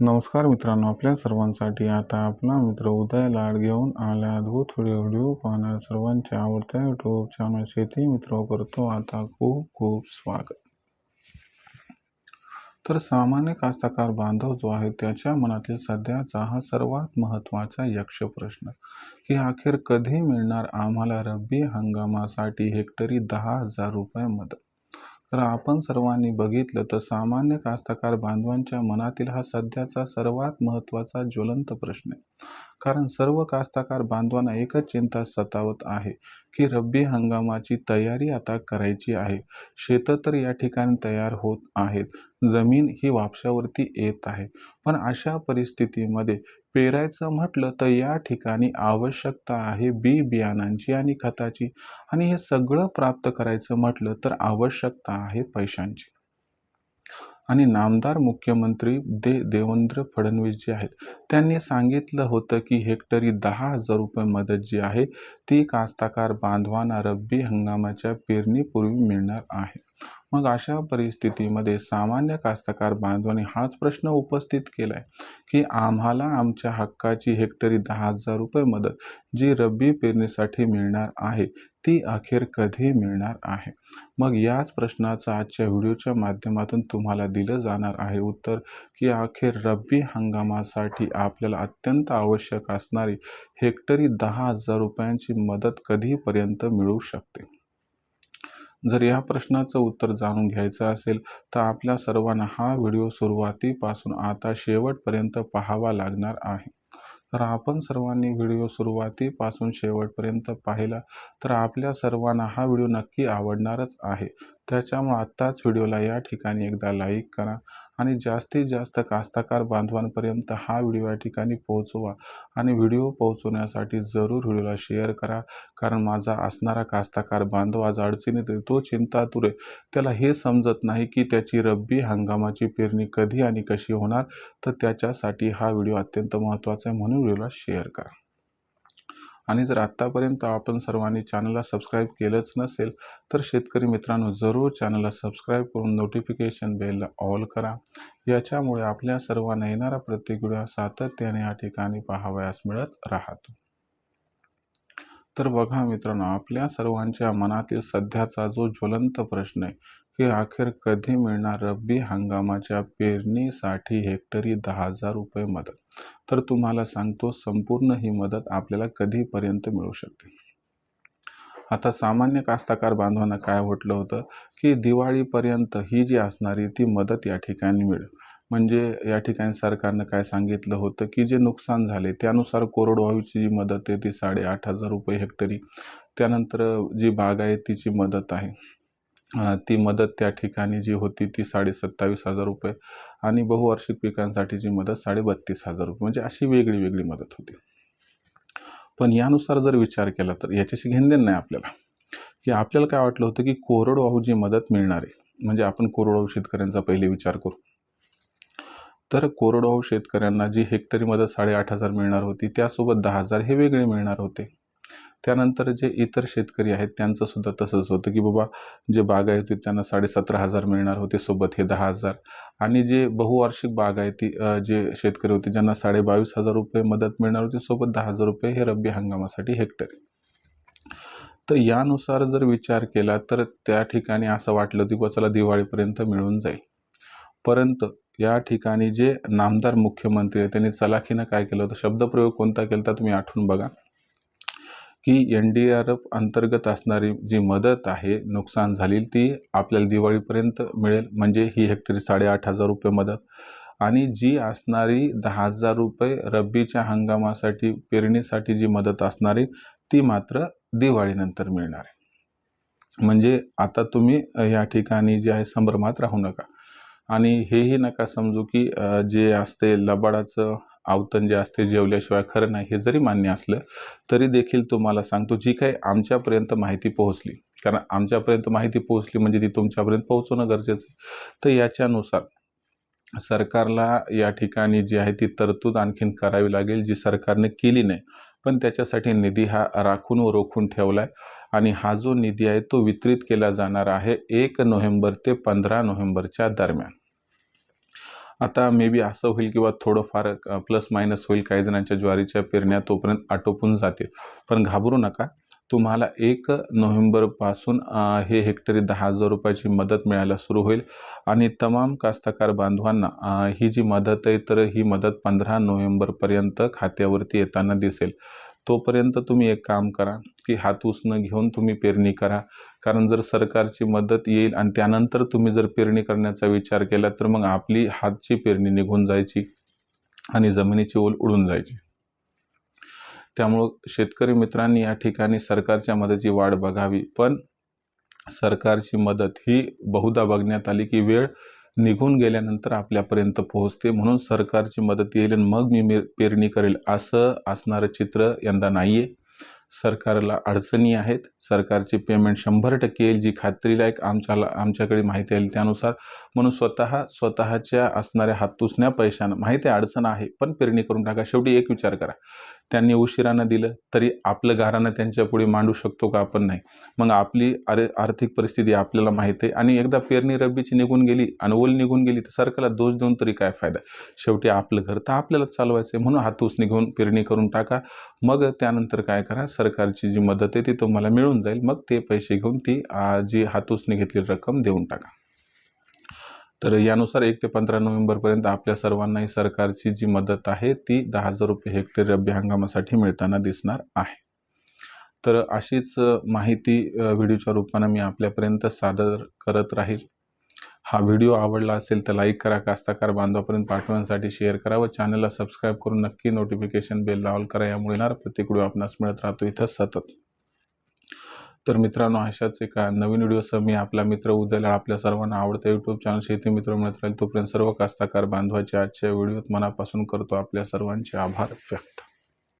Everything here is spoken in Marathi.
नमस्कार मित्रांनो आपल्या सर्वांसाठी आता आपला मित्र उदय लाड घेऊन आला अद्भुत व्हिडिओ व्हिडिओ पाहणाऱ्या सर्वांच्या आवडत्या यूट्यूब चॅनल शेती मित्र करतो आता खूप खूप स्वागत. तर सामान्य कास्तकार बांधव जो आहे त्याच्या मनातील सध्याचा हा सर्वात महत्त्वाचा यक्ष प्रश्न की अखेर कधी मिळणार आम्हाला रब्बी हंगामासाठी हेक्टरी दहा हजार रुपये मदत? तर आपण सर्वांनी बघितलं तर सामान्य कास्तकार बांधवांच्या मनातील हा सध्याचा सर्वात महत्त्वाचा ज्वलंत प्रश्न आहे. कारण सर्व कास्तकार बांधवांना एकच चिंता सतावत आहे की रब्बी हंगामाची तयारी आता करायची आहे. शेतं तर या ठिकाणी तयार होत आहेत. जमीन ही वापशावरती येत आहे. पण अशा परिस्थितीमध्ये पेरायचं म्हटलं तर या ठिकाणी आवश्यकता आहे बी बियाणांची आणि खताची. आणि हे सगळं प्राप्त करायचं म्हटलं तर आवश्यकता आहे पैशांची. आणि नामदार मुख्यमंत्री दे देवेंद्र फडणवीस जे आहेत त्यांनी सांगितलं होतं की हेक्टरी दहा हजार रुपये मदत जी आहे ती कास्ताकार बांधवांना रब्बी हंगामाच्या पेरणीपूर्वी मिळणार आहे. मग अशा परिस्थितीमध्ये सामान्य कास्तकार बांधवांनी हाच प्रश्न उपस्थित केला आहे की आम्हाला आमच्या हक्काची हेक्टरी दहा हजार रुपये मदत जी रब्बी पेरणीसाठी मिळणार आहे ती अखेर कधी मिळणार आहे? मग याच प्रश्नाचं आजच्या व्हिडिओच्या माध्यमातून तुम्हाला दिलं जाणार आहे उत्तर की अखेर रब्बी हंगामासाठी आपल्याला अत्यंत आवश्यक असणारी हेक्टरी दहा हजार रुपयांची मदत कधीपर्यंत मिळू शकते? जर या प्रश्नाचं उत्तर जाणून घ्यायचं असेल तर आपल्या सर्वांना हा व्हिडिओ सुरुवातीपासून आता शेवटपर्यंत पाहावा लागणार आहे. तर आपण सर्वांनी व्हिडिओ सुरुवातीपासून शेवटपर्यंत पाहिला तर आपल्या सर्वांना हा व्हिडिओ नक्की आवडणारच आहे. त्याच्यामुळे आत्ताच व्हिडिओला या ठिकाणी एकदा लाईक करा. आणि जास्तीत जास्त कास्तकार बांधवांपर्यंत हा व्हिडिओ या ठिकाणी पोहोचवा. आणि व्हिडिओ पोहोचवण्यासाठी जरूर व्हिडिओला शेअर करा. कारण माझा असणारा कास्तकार बांधव आज अडचणीत तो चिंतातुर आहे. त्याला हे समजत नाही की त्याची रब्बी हंगामाची पेरणी कधी आणि कशी होणार. तर त्याच्यासाठी हा व्हिडिओ अत्यंत महत्त्वाचा आहे म्हणून व्हिडिओला शेअर करा. आणि जर आत्तापर्यंत आपण सर्वांनी चॅनलला सबस्क्राईब केलंच नसेल तर शेतकरी मित्रांनो जरूर चॅनलला सबस्क्राईब करून नोटिफिकेशन बेलला ऑल करा. याच्यामुळे आपल्या सर्वांना येणारा प्रत्येक व्हिडिओ सातत्याने या ठिकाणी पाहावयास मिळत राहतो. तर बघा मित्रांनो आपल्या सर्वांच्या मनातील सध्याचा जो ज्वलंत प्रश्न आहे की अखेर कधी मिळणार रब्बी हंगामाच्या पेरणीसाठी हेक्टरी दहा हजार रुपये मदत? तर तुम्हाला सांगतो संपूर्ण ही मदत आपल्याला कधीपर्यंत मिळू शकते. आता सामान्य कास्तकार बांधवांना काय म्हटलं होतं की दिवाळीपर्यंत ही जी असणारी ती मदत या ठिकाणी मिळेल. म्हणजे या ठिकाणी सरकारनं काय सांगितलं होतं की जे नुकसान झाले त्यानुसार कोरडवाहूची जी मदत आहे ती साडेआठ हजार रुपये हेक्टरी त्यानंतर जी बागायतीची मदत आहे. ती मदत त्या ठिकाणी जी होती ती साडे सत्तावीस हजार रुपये आणि बहुवार्षिक पिकांसाठीची मदत साडे बत्तीस हजार रुपये. म्हणजे अशी वेगळी वेगळी मदत होती. पण यानुसार जर विचार केला तर याच्याशी घेणदेण नाही आपल्याला. की आपल्याला काय वाटलं होतं की कोरडवाहू जी मदत मिळणार आहे म्हणजे आपण कोरडवाहू शेतकऱ्यांचा पहिले विचार करू. तर कोरडवाहू शेतकऱ्यांना जी हेक्टरी मदत साडेआठ हजार मिळणार होती त्यासोबत दहा हजार हे वेगळे मिळणार होते. त्यानंतर जे इतर शेतकरी आहेत त्यांचं सुद्धा तसंच होतं की बाबा जे बागायती त्यांना साडेसतरा हजार मिळणार होते सोबत हे दहा हजार. आणि जे बहुवार्षिक बागायती जे शेतकरी होते ज्यांना साडेबावीस हजार रुपये मदत मिळणार होती सोबत दहा हजार रुपये हे रब्बी हंगामासाठी हेक्टरी तर यानुसार जर विचार केला तर त्या ठिकाणी असं वाटलं की चला दिवाळीपर्यंत मिळून जाईल. परंतु या ठिकाणी जे नामदार मुख्यमंत्री आहेत त्यांनी चलाखीनं काय केलं होतं? शब्दप्रयोग कोणता केला तुम्ही आठवून बघा. की एन डी आर एफ अंतर्गत असणारी जी मदत आहे नुकसान झालेली ती आपल्याला दिवाळीपर्यंत मिळेल. म्हणजे ही हेक्टरी साडेआठ हजार रुपये मदत. आणि जी असणारी दहा हजार रुपये रब्बीच्या हंगामासाठी पेरणीसाठी जी मदत असणारी ती मात्र दिवाळीनंतर मिळणार आहे. म्हणजे आता तुम्ही या ठिकाणी जे आहे संभ्रमात राहू नका. आणि हेही नका समजू की जे असते लबाडाचं आवतन जे असते जेवल्याशिवाय खरं नाही हे जरी मान्य असलं तरी देखील तुम्हाला सांगतो जी काही आमच्यापर्यंत माहिती पोहोचली. कारण आमच्यापर्यंत माहिती पोहोचली म्हणजे ती तुमच्यापर्यंत पोहोचवणं गरजेचं आहे. तर याच्यानुसार सरकारला या ठिकाणी जी आहे ती तरतूद आणखीन करावी लागेल जी सरकारने केली नाही. पण त्याच्यासाठी निधी हा राखून व रोखून ठेवला आहे आणि हा जो निधी आहे तो वितरित केला जाणार आहे एक नोव्हेंबर ते पंधरा नोव्हेंबरच्या दरम्यान. आता मे बी असं होईल किंवा थोडंफार प्लस मायनस होईल काही जणांच्या ज्वारीच्या पेरण्या तोपर्यंत आटोपून जातील. पण घाबरू नका. तुम्हाला एक नोव्हेंबरपासून हे हेक्टरी दहा हजार रुपयाची मदत मिळायला सुरू होईल. आणि तमाम कास्तकार बांधवांना ही जी मदत आहे तर ही मदत पंधरा नोव्हेंबरपर्यंत खात्यावरती येताना दिसेल. तोपर्यंत तुम्ही एक काम करा की हात उसनं घेऊन तुम्ही पेरणी करा. कारण जर सरकारची मदत येईल आणि त्यानंतर तुम्ही जर पेरणी करण्याचा विचार केला तर मग आपली हातची पेरणी निघून जायची आणि जमिनीची ओल उडून जायची. त्यामुळं शेतकरी मित्रांनी या ठिकाणी सरकारच्या मदतीची वाट बघावी. पण सरकारची मदत ही बहुधा बघण्यात आली की वेळ निघून गेल्यानंतर आपल्यापर्यंत पोहोचते. म्हणून सरकारची मदत येईल आणि मग मी मे- पेरणी करेल असं असणारं चित्र यंदा नाही आहे सरकारला अडचणी आहेत सरकारची पेमेंट शंभर टक्के येईल जी खात्रीलायक आमच्याला आमच्याकडे माहिती येईल त्यानुसार म्हणून स्वतः स्वतःच्या असणाऱ्या हातुसण्या पैशानं माहिती आहे अडचण आहे पण पेरणी करून टाका शेवटी एक विचार करा. त्यांनी उशिरानं दिलं तरी आपलं गारानं त्यांच्या पुढे मांडू शकतो का आपण नाही. मग आपली अरे आर्थिक परिस्थिती आपल्याला माहिती आहे आणि एकदा पेरणी रब्बीची निघून गेली आणि ओल निघून गेली तर सरकारला दोष देऊन तरी काय फायदा? शेवटी आपलं घर तर आपल्यालाच चालवायचं आहे म्हणून हातूस निघून पेरणी करून टाका. मग त्यानंतर काय करा सरकारची जी मदत आहे ती तुम्हाला मिळून जाईल. मग ते पैसे घेऊन ती आ, जी हातूसने घेतलेली रक्कम देऊन टाका. तर यानुसार एक ते पंधरा नोव्हेंबरपर्यंत आपल्या सर्वांनाही सरकारची जी मदत आहे ती दहा हजार रुपये हेक्टर रब्बी हंगामासाठी मिळताना दिसणार आहे. तर अशीच माहिती व्हिडिओच्या रूपानं मी आपल्यापर्यंत सादर करत राहील. हा व्हिडिओ आवडला असेल तर लाईक करा कास्ताकार बांधवापर्यंत पाठवण्यासाठी शेअर करा व चॅनलला सबस्क्राईब करून नक्की नोटिफिकेशन बेल लावल करा. यामुळे येणार प्रत्येक व्हिडिओ आपणास मिळत राहतो. इथं सतत. तर मित्रांनो अशाच एका नवीन व्हिडिओसह मी आपला मित्र उद्याला आपल्या सर्वांना आवडता यूट्यूब चॅनल शेती मित्र मिळत राहील. तोपर्यंत सर्व कास्ताकार बांधवाचे आजच्या व्हिडिओत मनापासून करतो आपल्या सर्वांचे आभार व्यक्त.